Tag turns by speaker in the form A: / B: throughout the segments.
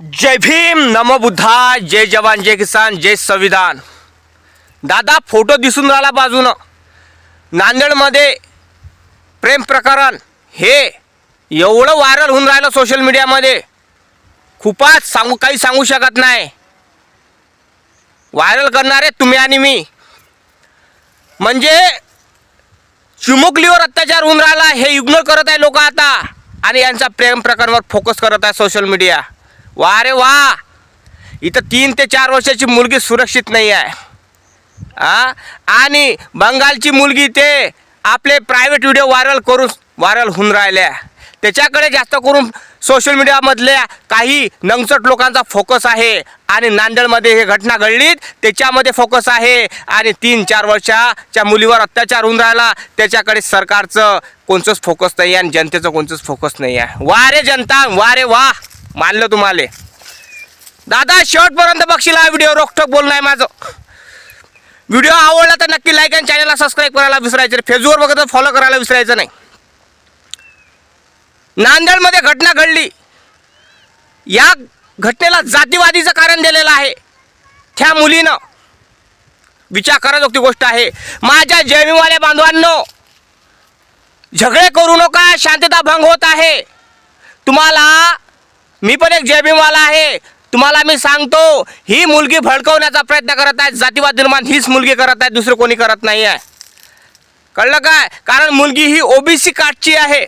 A: जय भीम नमो बुद्धा जय जवान जय किसान जय संविधान. दादा फोटो दिसून राहिला बाजूनं. नांदेडमध्ये प्रेम प्रकरण. हे एवढं व्हायरल होऊन राहिलं सोशल मीडियामध्ये खूपच सांगू काही सांगू शकत नाही. व्हायरल करणारे तुम्ही आणि मी. म्हणजे चिमुकलीवर अत्याचार होऊन राहिला हे इग्नोर करत आहे लोक आता. आणि यांचा प्रेम प्रकरणावर फोकस करत आहे सोशल मीडिया वा रे वा. इथं तीन ते चार वर्षाची मुलगी सुरक्षित नाही आहे. आ? आणि बंगालची मुलगी ते आपले प्रायव्हेट व्हिडिओ व्हायरल करून व्हायरल होऊन राहिल्या. त्याच्याकडे जास्त करून सोशल मीडियामधल्या काही नंगचट लोकांचा फोकस आहे. आणि नांदेडमध्ये हे घटना घडलीत त्याच्यामध्ये फोकस आहे. आणि तीन चार वर्षाच्या मुलीवर अत्याचार होऊन राहिला. त्याच्याकडे सरकारचं कोणचंच फोकस नाही आहे आणि जनतेचं कोणचंच फोकस नाही आहे. वा रे जनता वा रे वा. मानलं तुम्हाला. दादा शेवटपर्यंत बघशील हा व्हिडिओ. रोखठोक बोलणं आहे माझं. व्हिडिओ आवडला तर नक्की लाईक आणि चॅनलला सबस्क्राईब करायला विसरायचं नाही. फेसबुकवर बघत फॉलो करायला विसरायचं नाही. नांदेडमध्ये घटना घडली. या घटनेला जातीवादीचं कारण दिलेलं आहे. त्या मुलीनं. विचार कराजोगती गोष्ट आहे. माझ्या जैविवाल्या बांधवांनो झगडे करू नका. शांतता भंग होत आहे. तुम्हाला मी पण एक जयभीमवाला आहे. तुम्हाला मी सांगतो ही मुलगी भडकवण्याचा प्रयत्न करत आहे. जातीवाद निर्माण हीच मुलगी करत आहे दुसरं कोणी करत नाही आहे. कळलं काय? कारण मुलगी ही ओबीसी काटची आहे.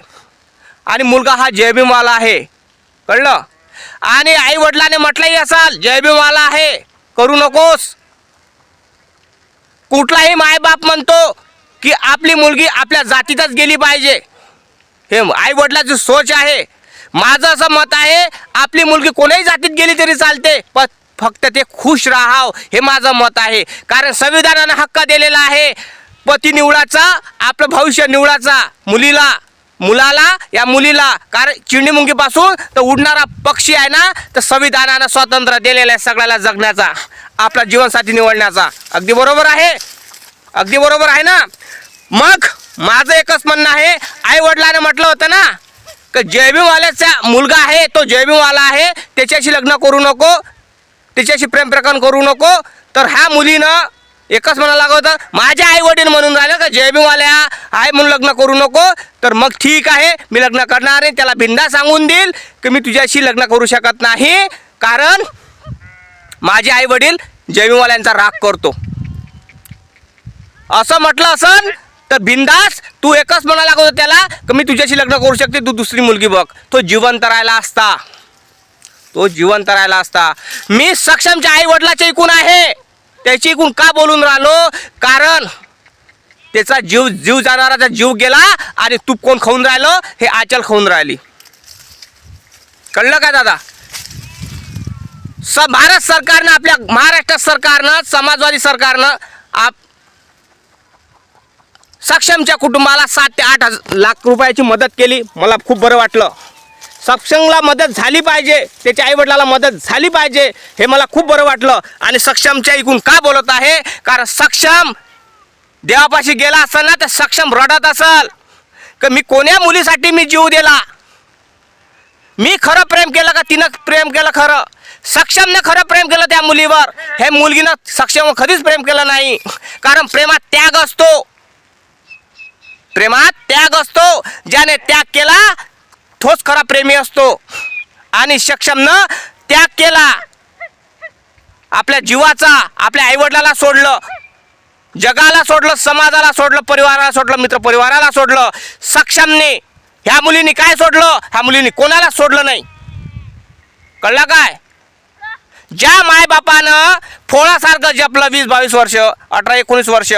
A: आणि मुलगा हा जयभीमवाला आहे. कळलं? आणि आई वडिलाने म्हटलंही असाल जयभीमवाला आहे. करू नकोस. कुठलाही मायबाप म्हणतो की आपली मुलगी आपल्या जातीतच गेली पाहिजे. हे आई वडिलाची सोच आहे. माझं असं मत आहे आपली मुलगी कोणाही जातीत गेली तरी चालते पण फक्त ते खुश राहाव हे माझं मत आहे. कारण संविधानानं हक्क दिलेला आहे. पती निवडाचा आपलं भविष्य निवडाचा मुलीला मुलाला या मुलीला. कारण चिंडी मुंगीपासून तर उडणारा पक्षी आहे ना तर संविधानानं स्वातंत्र्य दिलेलं आहे सगळ्याला जगण्याचा आपला जीवनसाथी निवडण्याचा. अगदी बरोबर आहे? अगदी बरोबर आहे ना? मग माझं एकच म्हणणं आहे आई वडिलाने म्हटलं होतं ना जयभीमवाल्याचा मुलगा आहे तो जयभीमवाला आहे त्याच्याशी लग्न करू नको त्याच्याशी प्रेमप्रकरण करू नको. तर ह्या मुलीनं एकच म्हणायला लागलं होतं माझ्या आई वडील म्हणून राहिलं का जयभीमवाल्या आहे म्हणून लग्न करू नको. तर मग ठीक आहे मी लग्न करणार नाही त्याला भिंडा सांगून देईल की मी तुझ्याशी लग्न करू शकत नाही. कारण माझे आई वडील जयभीमवाल्यांचा राग करतो. असं म्हटलं असं तर बिंदास तू एकच म्हणा लागत होता त्याला की मी तुझ्याशी लग्न करू शकते तू दुसरी मुलगी बघ. तो जिवंत राहिला असता. तो जिवंत राहिला असता. मी सक्षमच्या आई वडिलाच्या ऐकून आहे. त्याची ऐकून का बोलून राहिलो? कारण त्याचा जीव जीव जाणाराचा जीव गेला आणि तू कोण खाऊन राहिलो? हे आचल खाऊन राहिली. कळलं का दादा? स भारत सरकारनं आपल्या महाराष्ट्र सरकारनं समाजवादी सरकारनं आप सक्षमच्या कुटुंबाला सात ते आठ लाख रुपयाची मदत केली. मला खूप बरं वाटलं. सक्षमला मदत झाली पाहिजे. त्याच्या आईवडिलाला मदत झाली पाहिजे. हे मला खूप बरं वाटलं. आणि सक्षमच्या ऐकून का बोलत आहे? कारण सक्षम देवापाशी गेला असेल ना तर सक्षम रडत असल. का मी कोण्या मुलीसाठी मी जीव दिला? मी खरं प्रेम केलं का तिनं प्रेम केलं खरं? सक्षमने खरं प्रेम केलं त्या मुलीवर. हे मुलगीनं सक्षम कधीच प्रेम केलं नाही. कारण प्रेमात त्याग असतो. प्रेमात त्याग असतो ज्याने त्याग केला तोच खरा प्रेमी असतो. आणि सक्षमनं त्याग केला आपल्या जीवाचा आपल्या आईवडिलाला सोडलं जगाला सोडलं समाजाला सोडलं परिवाराला सोडलं मित्र परिवाराला सोडलं सक्षमने ह्या मुलीने काय सोडलं? ह्या मुलीने कोणाला सोडलं नाही? कळलं काय? ज्या मायबापानं फोळासारखं जपलं वीस बावीस वर्ष अठरा एकोणीस वर्ष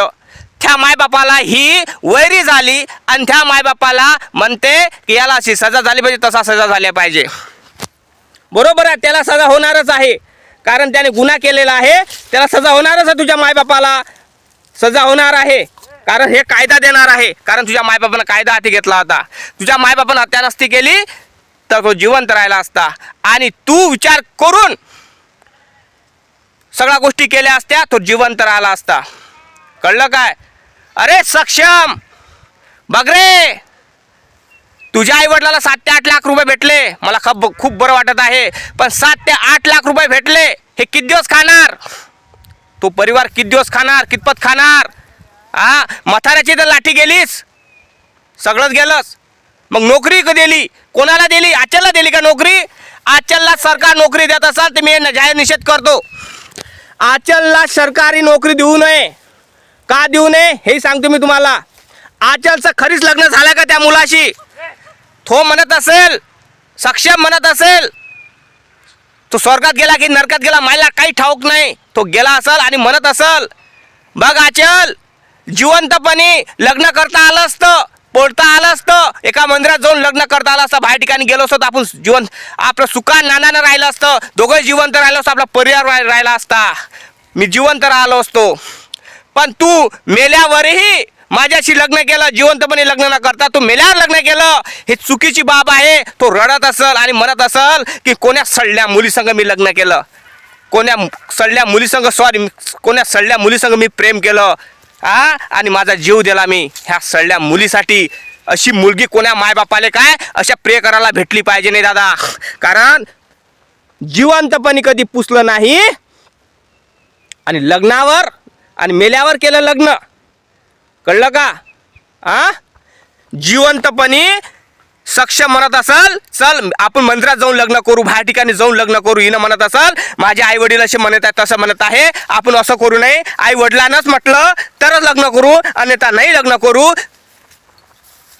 A: त्या मायबापाला ही वैरी झाली आणि त्या मायबापाला म्हणते की याला अशी सजा झाली पाहिजे तसा सजा झाल्या पाहिजे. बरोबर आहे त्याला सजा होणारच आहे. कारण त्याने गुन्हा केलेला आहे त्याला सजा होणारच आहे तुझ्या मायबापाला. सजा होणार आहे. कारण हे कायदा देणार आहे. कारण तुझ्या मायबापानं कायदा हाती घेतला होता. तुझ्या मायबापानं हत्या नसती केली तर तो जिवंत राहिला असता. आणि तू विचार करून सगळ्या गोष्टी केल्या असत्या तो जिवंत राहिला असता. कळलं काय? अरे सक्षम! बघ रे! तुझ्या आई वडिलाला सात ते आठ लाख रुपये भेटले. मला खूप खूप बरं वाटत आहे. पण सात ते आठ लाख रुपये भेटले. हे किती दिवस खाणार? तो परिवार किती दिवस खाणार? कितपत खाणार? हा मथाऱ्याची तर लाठी गेलीस? सगळंच गेलंस. मग नोकरी का दिली. कोणाला दिली? आचलला दिली का नोकरी? आचलला सरकार नोकरी देत असाल तर मी जाहीर निषेध करतो. आचलला सरकारी नोकरी देऊ नये. का देऊ नये? हे सांगतो मी तुम्हाला. आचलचं खरीच लग्न झालं का त्या मुलाशी? तो म्हणत असेल सक्षम म्हणत असेल तो स्वर्गात गेला की नरकात गेला मला काही ठाऊक नाही. तो गेला असल आणि म्हणत असल बघ आचल जिवंतपणे लग्न करता आलं असतं पोळता आलं असतं. एका मंदिरात जाऊन लग्न करता आलं असतं. बाहेर ठिकाणी गेलो असतो तर आपण जिवंत आपलं सुका नानानं राहिलं असतं. दोघं जिवंत राहिलो असतं. आपला परिवार राहिला असता. मी जिवंत राहिलो असतो. पण तू मेल्यावरही माझ्याशी लग्न केलं जिवंतपणे लग्न न करता तू मेल्यावर लग्न केलं. हे चुकीची बाब आहे. तो रडत असल आणि म्हणत असल की कोण्या सडल्या मुलीसंग मी लग्न केलं? कोण्या सडल्या मुलीसंग सॉरी कोण्या सडल्या मुलीसंग मी प्रेम केलं? हा आणि माझा जीव दिला मी ह्या सडल्या मुलीसाठी. अशी मुलगी कोण्या मायबापाले काय? अशा प्रिय करायला भेटली पाहिजे नाही दादा. कारण जिवंतपणी कधी पुसलं नाही आणि लग्नावर आणि मेल्यावर केलं लग्न. कळलं का? आ? जिवंतपणी सक्षम म्हणत असाल चल आपण मंदिरात जाऊन लग्न करू बाहेर ठिकाणी जाऊन लग्न करू हिनं म्हणत असाल माझे आई वडील असे म्हणत आहेत तसं म्हणत आहे आपण असं करू नये. आई वडिलांनाच म्हटलं तरच लग्न करू अन्यथा नाही लग्न करू.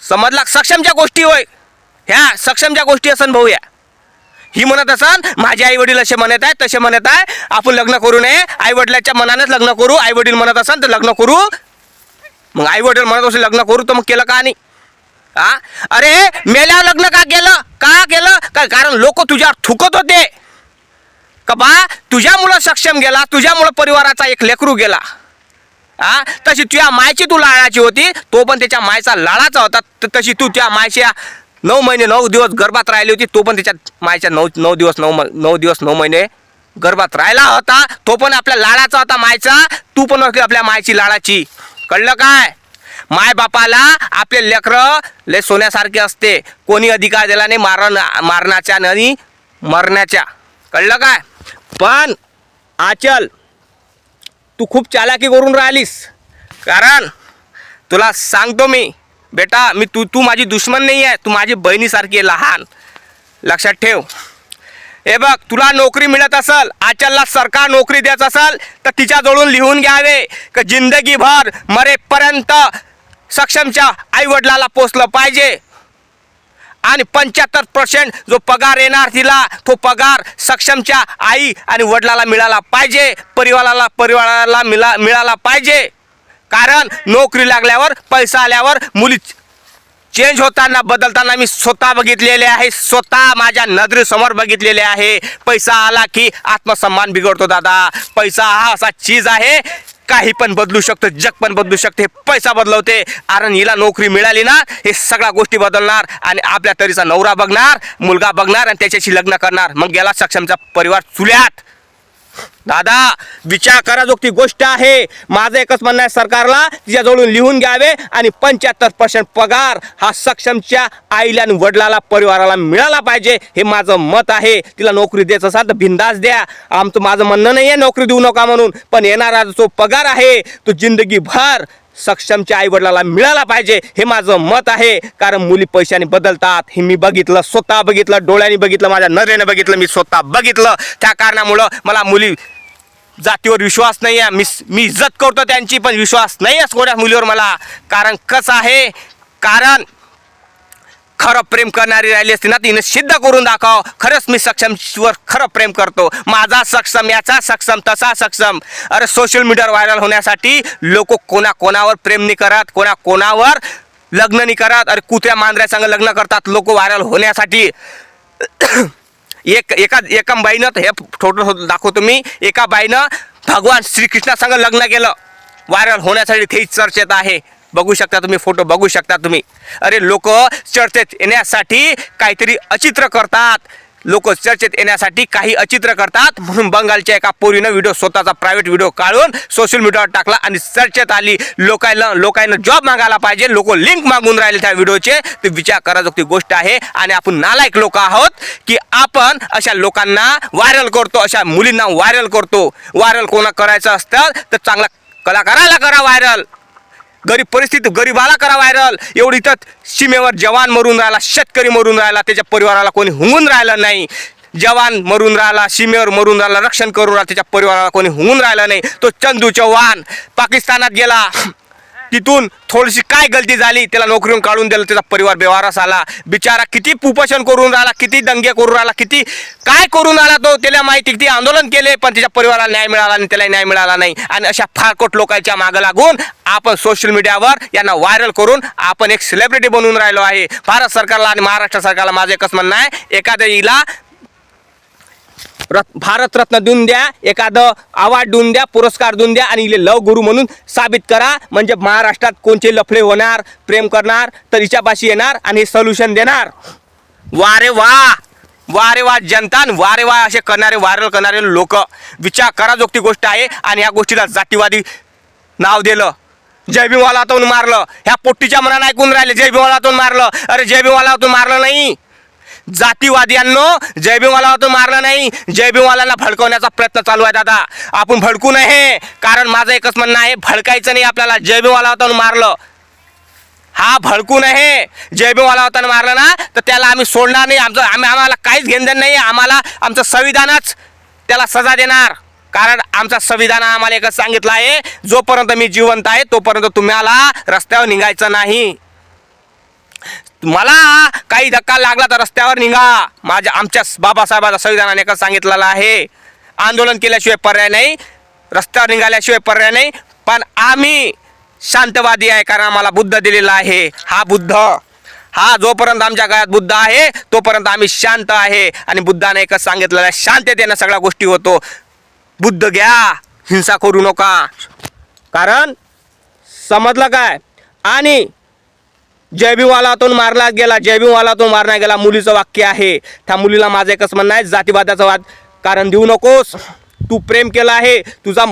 A: समजला? सक्षमच्या गोष्टी होय. ह्या सक्षमच्या गोष्टी असन भाऊ या. ही म्हणत असाल माझे आई वडील असे म्हणत आहे तसे म्हणत आहे. आपण लग्न करू नये. आई वडिलाच्या मनानेच लग्न करू. आई वडील म्हणत असाल तर लग्न करू. मग आई वडील म्हणत असेल लग्न करू तर मग केलं का नाही? हा अरे मेल्यावर लग्न का केलं? का केलं? का कारण लोक तुझ्यावर थुकत होते. का बा? तुझ्यामुळं सक्षम गेला तुझ्यामुळं परिवाराचा एक लेकरू गेला. हा तशी तुझ्या मायची तू लाळाची होती तो पण त्याच्या मायचा लाळाचा होता. तशी तू त्या मायच्या नऊ महिने नऊ दिवस गर्भात राहिली होती तो पण त्याच्या मायच्या नऊ नऊ दिवस नऊ नऊ दिवस नऊ महिने गर्भात राहिला होता. तो पण आपल्या लाडाचा होता मायचा तू पण होती आपल्या मायची लाडाची. कळलं काय? माय बापाला आपले लेकरं लय सोन्यासारखे असते. कोणी अधिकार दिला नाही मारण मारण्याच्या आणि मरण्याच्या. कळलं काय? पण आचल तू खूप चालाकी करून राहिलीस. कारण तुला सांगतो मी बेटा मी तू तू माझी दुश्मन नाही आहे तू माझी बहिणीसारखी आहे लहान. लक्षात ठेव. हे बघ तुला नोकरी मिळत असल आचलला सरकार नोकरी देत असल तर तिच्याजवळून लिहून घ्यावे का जिंदगीभर मरेपर्यंत सक्षमच्या आईवडिलाला पोचलं पाहिजे. आणि पंच्याहत्तर पर्सेंट जो पगार येणार तिला तो पगार सक्षमच्या आई आणि वडिलाला मिळाला पाहिजे परिवाराला परिवाराला मिळा मिळाला पाहिजे. कारण नोकरी लागल्यावर पैसा आल्यावर मुली चेंज होताना बदलताना मी स्वतः बघितलेले आहे. स्वतः माझ्या नजरेसमोर बघितलेले आहे. पैसा आला की आत्मसन्मान बिघडतो दादा. पैसा हा असा चीज आहे. काही पण बदलू शकतो जग पण बदलू शकते. पैसा बदलवते. कारण हिला नोकरी मिळाली ना हे सगळ्या गोष्टी बदलणार आणि आपल्या तरीचा नवरा बघणार मुलगा बघणार आणि त्याच्याशी लग्न करणार. मग गेला सक्षमचा परिवार चुल्यात दादा विचार करा जो ती गोष्ट आहे. माझं एकच म्हणणं आहे सरकारला तिच्याजवळून लिहून घ्यावे आणि पंच्याहत्तर पर्सेंट पगार हा सक्षमच्या आईला आणि वडिलाला परिवाराला मिळाला पाहिजे. हे माझं मत आहे. तिला नोकरी द्यायचं असाल तर बिंदास द्या. आमचं माझं म्हणणं नाही आहे नोकरी देऊ नका म्हणून पण येणारा जो पगार आहे तो जिंदगीभर सक्षमच्या आईवडिलाला मिळाला पाहिजे हे माझं मत आहे. कारण मुली पैशाने बदलतात. हे मी बघितलं स्वतः बघितलं डोळ्याने बघितलं माझ्या नजरेने बघितलं मी स्वतः बघितलं. त्या कारणामुळं मला मुली जातीवर विश्वास नाही आहे. मी मी इज्जत करतो त्यांची पण विश्वास नाही आहे कोण्या मुलीवर मला. कारण कसं आहे? कारण खरं प्रेम करणारी राहिली असती ना तिने सिद्ध करून दाखव खरंच मी सक्षमवर खरं प्रेम करतो. माझा सक्षम याचा सक्षम तसा सक्षम. अरे सोशल मीडियावर व्हायरल होण्यासाठी लोक कोणा कोणावर प्रेम नाही करत कोणा कोणावर लग्न नाही करत. अरे कुत्र्या मांजऱ्या संग लग्न करतात लोक व्हायरल होण्यासाठी. एक एका एका बाईनं तर हे फोटो दाखवतो मी. एका बाईनं भगवान श्रीकृष्णासंग लग्न केलं. व्हायरल होण्यासाठी तेही चर्चेत आहे. बघू शकता तुम्ही फोटो बघू शकता तुम्ही. अरे लोक चर्चेत येण्यासाठी काहीतरी अचित्र करतात. लोक चर्चेत येण्यासाठी काही अचित्र करतात. म्हणून बंगालच्या एका पोरीनं व्हिडिओ स्वतःचा प्रायव्हेट व्हिडिओ काढून सोशल मीडियावर टाकला आणि चर्चेत आली. लोकांना लोकांना जॉब मागायला पाहिजे. लोक लिंक मागून राहिले त्या व्हिडिओचे ते विचार कराजोगती गोष्ट आहे. आणि आपण नालायक लोक आहोत की आपण अशा लोकांना व्हायरल करतो अशा मुलींना व्हायरल करतो. व्हायरल कोणा करायचं असतं तर चांगला कलाकाराला करा व्हायरल गरीब परिस्थिती गरीबाला करा व्हायरल एवढी तर सीमेवर जवान मरून राहिला शेतकरी मरून राहिला त्याच्या परिवाराला कोणी हुंगून राहिलं नाही. जवान मरून राहिला सीमेवर मरून राहिला रक्षण करून राहिला त्याच्या परिवाराला कोणी हुंगून राहिलं नाही. तो चंदू चव्हाण पाकिस्तानात गेला. तिथून थोडीशी काय गलती झाली त्याला नोकरीहून काढून दिलं त्याचा परिवार बेवारस आला. बिचारा किती पुपोषण करून राहिला किती दंगे करून राहिला किती काय करून आला तो त्याला माहिती किती आंदोलन केले पण त्याच्या परिवाराला न्याय मिळाला आणि त्याला न्याय मिळाला नाही. आणि अशा फारकोट लोकांच्या मागं लागून आपण सोशल मीडियावर यांना व्हायरल करून आपण एक सेलिब्रिटी बनवून राहिलो आहे. भारत सरकारला आणि महाराष्ट्र सरकारला माझं एकच म्हणणं आहे एखाद्या रत् भारतरत्न देऊन द्या एखादं अवॉर्ड देऊन द्या पुरस्कार देऊन द्या आणि इले लव गुरु म्हणून साबित करा. म्हणजे महाराष्ट्रात कोणते लफडे होणार प्रेम करणार तर हिच्यापाशी येणार आणि हे सोल्युशन देणार. वारे वा! वारे वा जनतान वारे वा असे करणारे व्हायरल करणारे लोक. विचार कराजोगती गोष्ट आहे आणि या गोष्टीला जातीवादी नाव दिलं. जयभीमवालातून मारलं. ह्या पोट्टीच्या मनानं ऐकून राहिले जयभीमवालातून मारलं. अरे जयभीमवालातून मारलं नाही. जातीवाद्यांनो जयभीमवालातून मारलं नाही जयभीमवाल्यांना भडकवण्याचा प्रयत्न चालू आहे दादा. आपण भडकू नये कारण माझं एकच म्हणणं आहे भडकायचं नाही आपल्याला. जयभीमवालातून मारलं. हा भडकू नये. जयभीमवाला होताना मारलं ना तर त्याला आम्ही सोडणार नाही. आमचं आम्ही आम्हाला काहीच घेणदेण नाही. आम्हाला आमचं संविधानच त्याला सजा देणार. कारण आमचा संविधान आम्हाला एकच सांगितलं आहे जोपर्यंत मी जिवंत आहे तोपर्यंत तुम्हाला रस्त्यावर निघायचं नाही. मला काही धक्का लागला तर रस्त्यावर निघा. माझ्या आमच्या बाबासाहेबांच्या संविधानाने एकच सांगितलेलं आहे. आंदोलन केल्याशिवाय पर्याय नाही रस्त्यावर निघाल्याशिवाय पर्याय नाही पण आम्ही शांतवादी आहे कारण आम्हाला बुद्ध दिलेला आहे. हा बुद्ध हा जोपर्यंत आमच्या काळात बुद्ध आहे तोपर्यंत आम्ही शांत आहे. आणि बुद्धाने एकच सांगितलेलं आहे शांततेनं सगळ्या गोष्टी होतो. बुद्ध घ्या हिंसा करू नका. कारण समजलं काय? आणि जयभीमवालातून मारला गेला जैबीवालातून मारला गेला. मुलीचं वाक्य आहे. त्या मुलीला माझं एकच म्हणणं आहे जातीवादाचं वाद कारण देऊ नकोस. तू प्रेम केलं आहे तुझा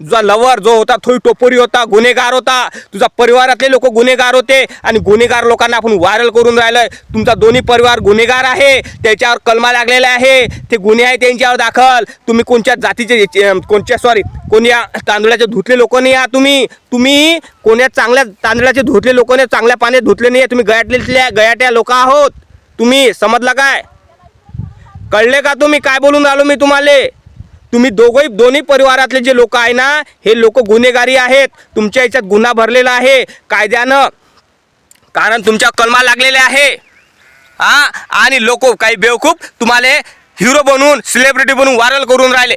A: तुझा लवर जो होता थोडी टोपोरी होता गुन्हेगार होता. तुझा परिवारातले लोक गुन्हेगार होते आणि गुन्हेगार लोकांना आपण व्हायरल करून राहिलं तुमचा दोन्ही परिवार गुन्हेगार आहे. त्याच्यावर कलमा लागलेले आहे. ते गुन्हे आहे त्यांच्यावर दाखल. तुम्ही कोणत्या जातीचे कोणत्या सॉरी कोणत्या तांदळाचे धुतले लोक नाही आहात तुम्ही? तुम्ही कोण्या चांगल्या तांदळाचे धुतले लोक नाही चांगल्या पाण्यात धुतले नाही तुम्ही गयाटलेल्या गयाट्या लोक आहोत. तुम्ही समजला काय? कळले का तुम्ही? काय बोलून राहिलो मी तुम्हाला? तुम्ही दोघंही दोन्ही परिवारातले जे लोक आहे ना हे लोक गुन्हेगारी आहेत. तुमच्या याच्यात गुन्हा भरलेला आहे. कायद्यानं. कारण तुमच्या कलमा लागलेले आहे. हा? आणि लोक काही बेवकूफ तुम्हाला हिरो बनवून सेलिब्रिटी बनवून व्हायरल करून राहिले.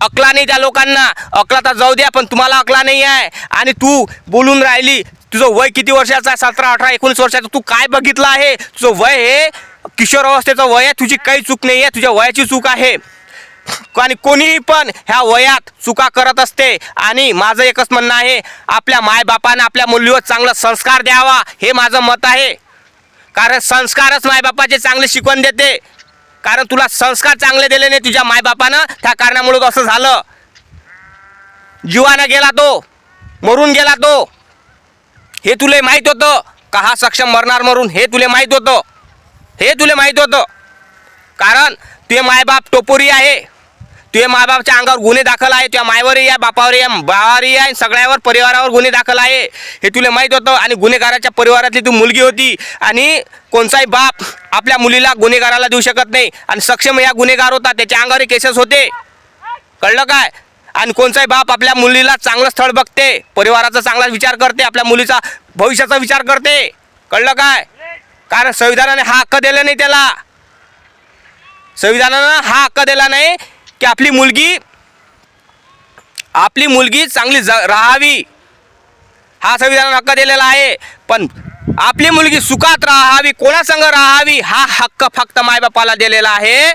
A: अकला नाही त्या लोकांना. अकला तर जाऊ द्या पण तुम्हाला अकला नाही आहे. आणि तू बोलून राहिली तुझं वय किती वर्षाचं आहे? सतरा अठरा एकोणीस वर्षाचं. तू काय बघितलं आहे? तुझं वय हे किशोर अवस्थेचं वय आहे. तुझी काही चूक नाही आहे. तुझ्या वयाची चूक आहे. आणि कोणीही पण ह्या वयात चुका करत असते आणि माझं एकच म्हणणं आहे आपल्या मायबापाने आपल्या मुलीवर चांगला संस्कार द्यावा हे माझं मत आहे. कारण संस्कारच मायबापाचे चांगले शिकवण देते. कारण तुला संस्कार चांगले दिले नाही तुझ्या मायबापानं त्या कारणामुळे असं झालं. जीवानं गेला तो मरून गेला तो. हे तुले माहीत होतं का हा सक्षम मरणार मरून हे तुले माहीत होतं. हे तुले माहीत होतं. कारण ते मायबाप टोपोरी आहे. तुझे मायबापच्या अंगावर गुन्हे दाखल आहे तुझ्या मायवरही आहे बापावरही आहे भावावरही आहे सगळ्यावर परिवारावर गुन्हे दाखल आहे. हे तुला माहीत होतं आणि गुन्हेगाराच्या परिवारातली तू मुलगी होती. आणि कोणताही बाप आपल्या मुलीला गुन्हेगाराला देऊ शकत नाही. आणि सक्षम या गुन्हेगार होता त्याच्या अंगावरही केसेस होते. कळलं काय? आणि कोणताही बाप आपल्या मुलीला चांगलं स्थळ बघते परिवाराचा चांगला विचार करते आपल्या मुलीचा भविष्याचा विचार करते. कळलं काय? कारण संविधानाने हा हक्क दिला नाही त्याला. संविधानानं हा हक्क दिला नाही की आपली मुलगी आपली मुलगी चांगली ज राहावी. हा संविधान हक्क दिलेला आहे. पण आपली मुलगी सुखात राहावी कोणासंग राहावी हा हक्क फक्त मायबापाला दिलेला आहे.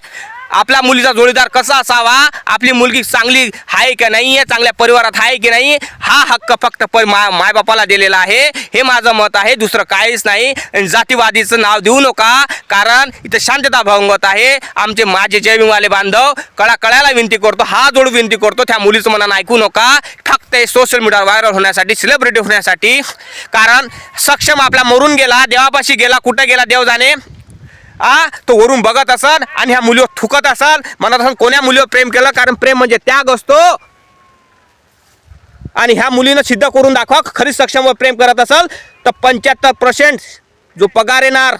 A: आपल्या मुलीचा जोडीदार कसा असावा? आपली मुलगी चांगली आहे की नाही? आहे चांगल्या परिवारात आहे की नाही? हा हक्क फक्त प मा मायबापाला दिलेला आहे. हे माझं मत आहे. दुसरं काहीच नाही. आणि जातीवादीचं नाव देऊ नका. कारण इथं शांतता भंगत आहे. आमचे माझे जयविंगवाले बांधव कळा कळायला विनंती करतो. हा जोड विनंती करतो. त्या मुलीचं मनानं ऐकू नका. फक्त सोशल मीडियावर व्हायरल होण्यासाठी सेलिब्रिटी होण्यासाठी. कारण सक्षम आपला मरून गेला देवापाशी गेला कुठं गेला देव जाणे आ? तो वरून बघत असाल आणि ह्या मुलीवर थुकत असाल म्हणत असाल कोण्या मुलीवर प्रेम केलं? कारण प्रेम म्हणजे त्याग असतो. आणि ह्या मुलीनं सिद्ध करून दाखवा खरीच सक्षमवर प्रेम करत असेल तर पंच्याहत्तर पर्सेंट जो पगार येणार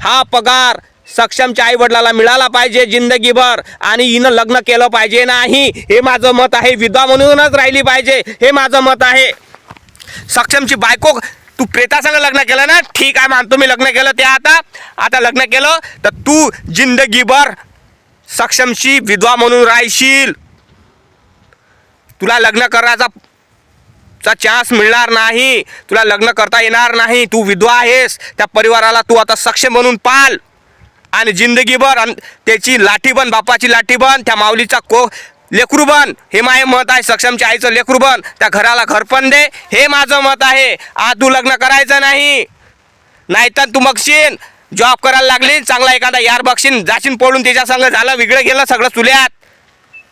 A: हा पगार सक्षमच्या आईवडिलाला मिळाला पाहिजे जिंदगीभर. आणि हिनं लग्न केलं पाहिजे नाही. हे माझं मत आहे. विधवा म्हणूनच राहिली पाहिजे. हे माझं मत आहे. सक्षमची बायको तू प्रेतासंग लग्न केलं ना ठीक आहे मानतो मी लग्न केलं ते आता. आता लग्न केलं तर तू जिंदगीभर सक्षमशी विधवा म्हणून राहशील. तुला लग्न करायचा चा चान्स मिळणार नाही. तुला लग्न करता येणार नाही. तू विधवा आहेस त्या परिवाराला तू आता सक्षम म्हणून पाल. आणि जिंदगीभर त्याची लाठी बन बापाची लाठी बन त्या माऊलीचा को लेकरूबन हे माझे मत आहे सक्षमच्या आईचं लेकरूबन त्या घराला घरपण दे हे माझं मत आहे. आज तू लग्न करायचं नाही. नाहीतर तू मगशीन जॉब करायला लागली चांगला एखादा यार बघशीन जाशीन पळून त्याच्या संग झालं वेगळं गेलं सगळं चुल्यात.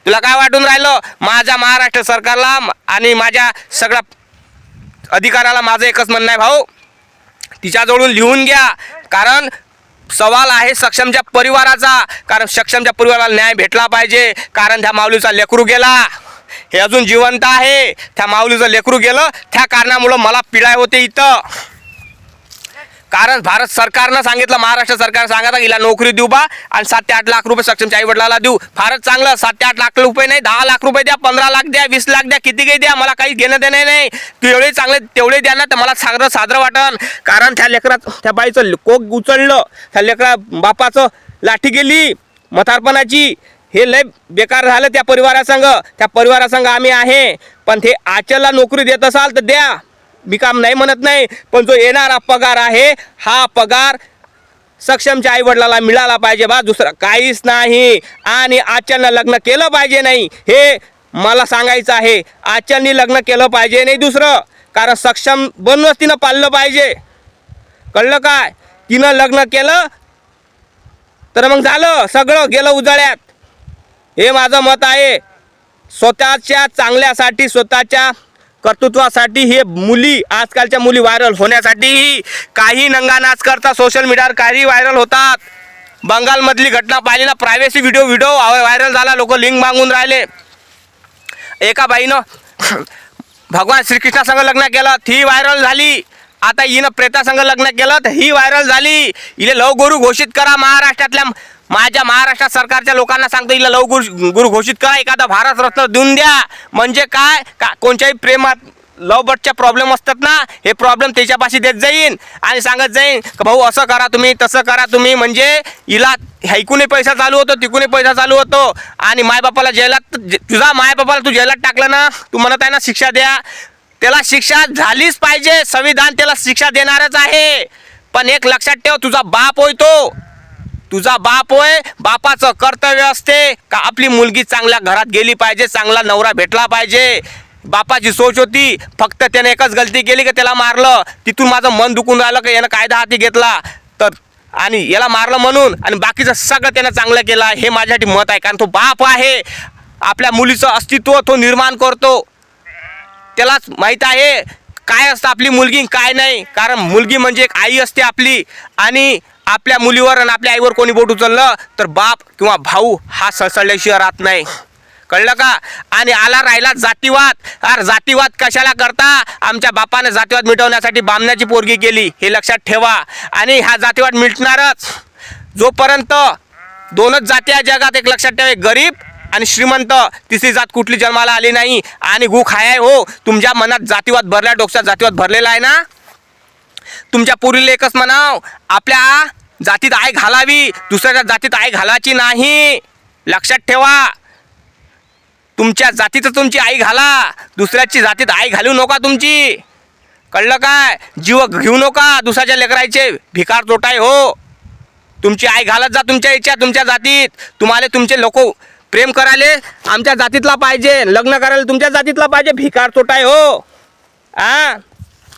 A: तुला काय वाटून राहिलं? माझ्या महाराष्ट्र सरकारला आणि माझ्या सगळ्या अधिकाराला माझं एकच म्हणणं आहे भाऊ तिच्याजवळून लिहून घ्या. कारण सवाल आहे सक्षमच्या परिवाराचा. कारण सक्षमच्या परिवाराला न्याय भेटला पाहिजे. कारण त्या माऊलीचा लेकरू गेला. हे अजून जिवंत आहे. त्या माऊलीचं लेकरू गेलं. त्या कारणामुळं मला पिढाय होते इथं. कारण भारत सरकारनं सांगितलं महाराष्ट्र सरकार सांगा हिला नोकरी देऊ बा आणि सात ते आठ लाख रुपये सक्षम आई वडिलाला देऊ. फारच चांगलं सात ते आठ लाख रुपये नाही दहा लाख रुपये द्या पंधरा लाख द्या वीस लाख द्या किती काही द्या मला काही घेणं देणं नाही. तू एवढे चांगले तेवढे द्या ना तर मला साजरं साजरं वाटन. कारण त्या लेकरात त्या बाईचं कोक उचललं त्या लेकरा बापाचं लाठी गेली मथारपणाची हे लय बेकार झालं त्या परिवारासंग. त्या परिवारासंग आम्ही आहे. पण ते आचलला नोकरी देत असाल तर द्या. मी काम नाही म्हणत नाही पण जो येणारा पगार आहे हा पगार सक्षमच्या आई वडिलाला मिळाला पाहिजे बा. दुसरं काहीच नाही. आणि आचलनं लग्न केलं पाहिजे नाही. हे मला सांगायचं आहे आचलनी लग्न केलं पाहिजे नाही दुसरं. कारण सक्षम बनूनच तिनं पाळलं पाहिजे. कळलं काय? तिनं लग्न केलं तर मग झालं. सगळं गेलं उजाळ्यात. हे माझं मत आहे. स्वतःच्या चांगल्यासाठी स्वतःच्या कर्तृत्वासाठी हे मुली आजकालच्या मुली व्हायरल होण्यासाठीही काही नंगा नाच करता सोशल मीडियावर काही व्हायरल होतात. बंगालमधली घटना पाहिली ना प्रायव्हसी व्हिडिओ व्हिडिओ व्हायरल झाला लोक लिंक मागून राहिले. एका बाईनं भगवान श्रीकृष्णासंग लग्न केलं ती व्हायरल झाली. आता हिनं प्रेतासंग लग्न केलं तर ही व्हायरल झाली. हिले लव गुरु घोषित करा महाराष्ट्रातल्या माझ्या महाराष्ट्र सरकारच्या लोकांना सांगतो हिला लव गुरु घोषित करा एखादा भारतरत्न देऊन द्या. म्हणजे काय? का कोणत्याही प्रेमात लवबटच्या प्रॉब्लेम असतात ना हे प्रॉब्लेम त्याच्यापाशी देत जाईन आणि सांगत जाईन का भाऊ असं करा तुम्ही तसं करा तुम्ही. म्हणजे हिला ऐकूनही पैसा चालू होतो तिकूनही पैसा चालू होतो. आणि मायबापाला जेलात तुझा मायबापाला तू जेलात टाकलं ना तू म्हणत आहे ना शिक्षा द्या. त्याला शिक्षा झालीच पाहिजे. संविधान त्याला शिक्षा देणारच आहे. पण एक लक्षात ठेव तुझा बाप होय तो. तुझा बाप होय बापाचं कर्तव्य असते का आपली मुलगी चांगल्या घरात गेली पाहिजे चांगला नवरा भेटला पाहिजे? बापाची सोच होती फक्त त्याने एकच गलती केली की त्याला मारलं. तिथून माझं मन दुखून राहिलं की यानं कायदा हाती घेतला. तर आणि याला मारलं म्हणून आणि बाकीचं सगळं त्यानं चांगलं केलं. हे माझ्यासाठी मत आहे कारण तो बाप आहे. आपल्या मुलीचं अस्तित्व तो निर्माण करतो. त्यालाच माहीत आहे काय असतं आपली मुलगी काय नाही. कारण मुलगी म्हणजे एक आई असते आपली. आणि आपल्या मुलीवर आणि आपल्या आईवर कोणी बोट उचललं तर बाप किंवा भाऊ हा सळसळल्याशिवाय राहत नाही. कळलं का? आणि आला राहिला जातीवाद. अरे जातीवाद कशाला करता? आमच्या बापाने जातीवाद मिटवण्यासाठी बामण्याची पोरगी केली हे लक्षात ठेवा. आणि हा जातीवाद मिटणारच. जोपर्यंत दोनच जाती आहे जगात एक लक्षात ठेवा गरीब आणि श्रीमंत. तिसरी जात कुठली जन्माला आली नाही. आणि गु खाय हो तुमच्या मनात जातीवाद भरल्या डोक्यात जातीवाद भरलेला आहे ना? तुमच्या पुरीला एकच म्हणाव आपल्या जातीत आई घालावी दुसऱ्याच्या जातीत आई घालायची नाही. लक्षात ठेवा. तुमच्या जातीत तुमची आई घाला दुसऱ्याची जातीत आई घालू नका तुमची. कळलं काय? जीव घेऊ नका दुसऱ्याच्या लेकरायचे भिकार तोटाय हो. तुमची आई घालत जा तुमच्या इच्छा तुमच्या जातीत. तुम्हाला तुमचे लोक प्रेम करायले आमच्या जातीतला पाहिजे लग्न करायला तुमच्या जातीतला पाहिजे भिकार तोटाय हो. आ?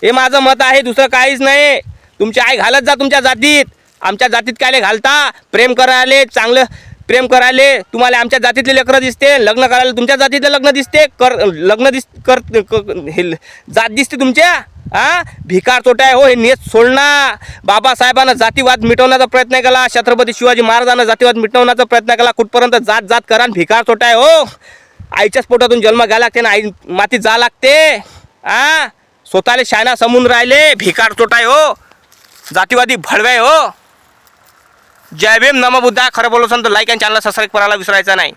A: हे माझं मत आहे दुसरं काहीच नाही. तुमची आई घालत जा तुमच्या जातीत. आमच्या जातीत कायले घालता? प्रेम करायले चांगलं प्रेम करायले तुम्हाला आमच्या जातीतले लेकरं दिसते लग्न करायला तुमच्या जातीतलं लग्न दिसते कर लग्न दिस कर हे जात दिसते तुमच्या? हा भिकार तोटाय हो हे नेत सोडणार बाबासाहेबांना जातीवाद मिटवण्याचा प्रयत्न केला छत्रपती शिवाजी महाराजांना जातीवाद मिटवण्याचा प्रयत्न केला कुठपर्यंत जात जात करा आणि भिकार तोटाय हो. आईच्याच पोटातून जन्म घ्यायला लागते ना आई मातीत जा लागते. आ? स्वतःला शायना समून राहिले भिकार तोटाय हो. जातीवादी भडवाय हो. जय भीम नम बुद्धा खरं बोलवसन तर लाईक आणि चॅनल सबस्क्राईब करायला विसरायचं नाही.